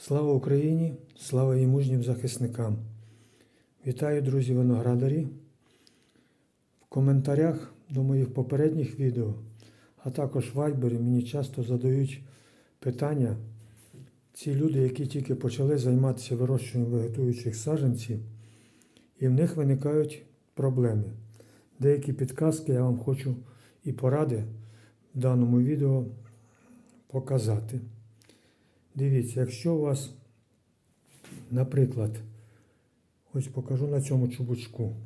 Слава Україні! Слава її мужнім захисникам! Вітаю, друзі виноградарі! В коментарях до моїх попередніх відео, а також в вайбері мені часто задають питання ці люди, які тільки почали займатися вирощуванням вегетуючих саджанців, і в них виникають проблеми. Деякі підказки я вам хочу і поради в даному відео показати. Дивіться, якщо у вас, наприклад, ось покажу на цьому чубучку.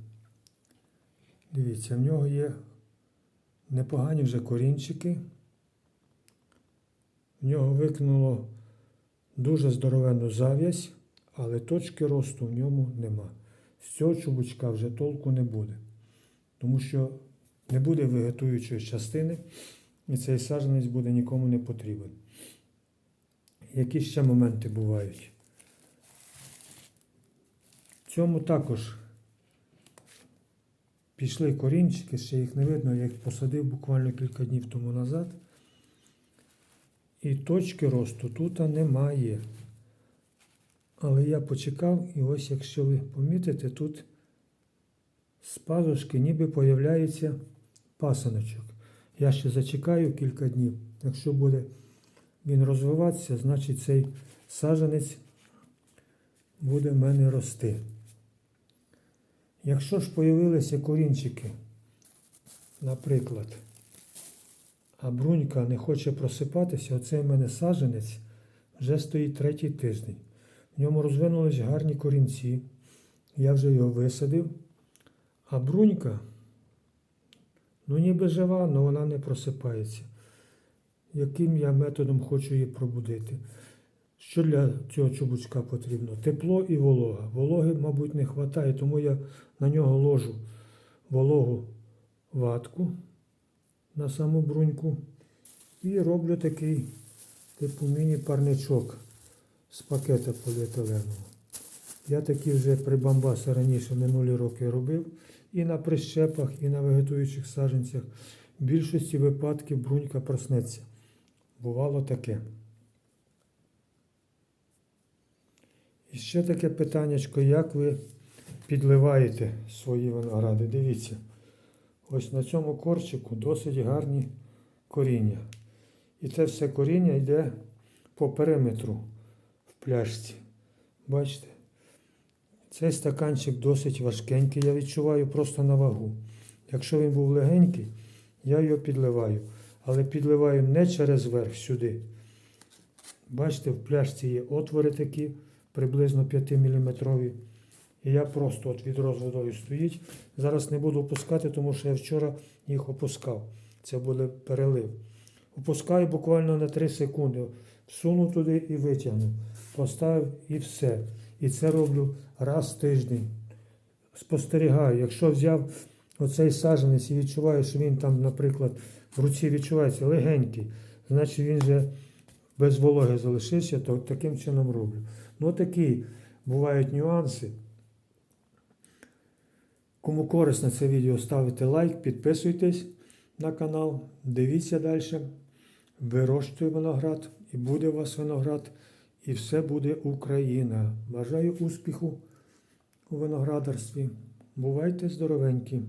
Дивіться, в нього є непогані вже корінчики. В нього викинуло дуже здоровенну зав'язь, але точки росту в ньому нема. З цього чубучка вже толку не буде. Тому що не буде вегетуючої частини, і цей саджанець буде нікому не потрібен. Які ще моменти бувають? В цьому також пішли корінчики, ще їх не видно, я їх посадив буквально кілька днів тому назад. І точки росту тут немає. Але я почекав, і ось якщо ви помітите, тут з пазушки ніби появляється пасаночок. Я ще зачекаю кілька днів. Якщо буде він розвиватися, значить цей саджанець буде в мене рости. Якщо ж появилися корінчики, наприклад, а брунька не хоче просипатися, оцей в мене саджанець вже стоїть третій тиждень. В ньому розвинулись гарні корінці. Я вже його висадив. А брунька, ну ніби жива, але вона не просипається. Яким я методом хочу її пробудити? Що для цього чубучка потрібно? Тепло і волога. Вологи, мабуть, не вистачає, тому я на нього ложу вологу ватку на саму бруньку і роблю такий типу міні-парничок з пакета поліетиленового. Я такі вже прибамбаси раніше минулі роки робив і на прищепах, і на вегетуючих саджанцях. В більшості випадків брунька проснеться. Бувало таке. І ще таке питаннячко, як ви підливаєте свої виногради. Дивіться, ось на цьому корчику досить гарні коріння. І це все коріння йде по периметру в пляшці. Бачите? Цей стаканчик досить важкенький, я відчуваю просто на вагу. Якщо він був легенький, я його підливаю. Але підливаю не через верх сюди. Бачите, в пляшці є отвори такі, приблизно 5 мм. І я просто от відро з стоїть. Зараз не буду опускати, тому що я вчора їх опускав. Це буде перелив. Опускаю буквально на 3 секунди. Всунув туди і витягнув. Поставив і все. І це роблю раз в тиждень. Спостерігаю, якщо взяв оцей саджанець і відчуваю, що він там, наприклад, в руці відчувається легенький, значить він вже без вологи залишився, то таким чином роблю. Ну такі бувають нюанси. Кому корисно це відео, ставте лайк, підписуйтесь на канал, дивіться далі. Вирощуйте виноград, і буде у вас виноград, і все буде Україна. Бажаю успіху у виноградарстві. Бувайте здоровенькі!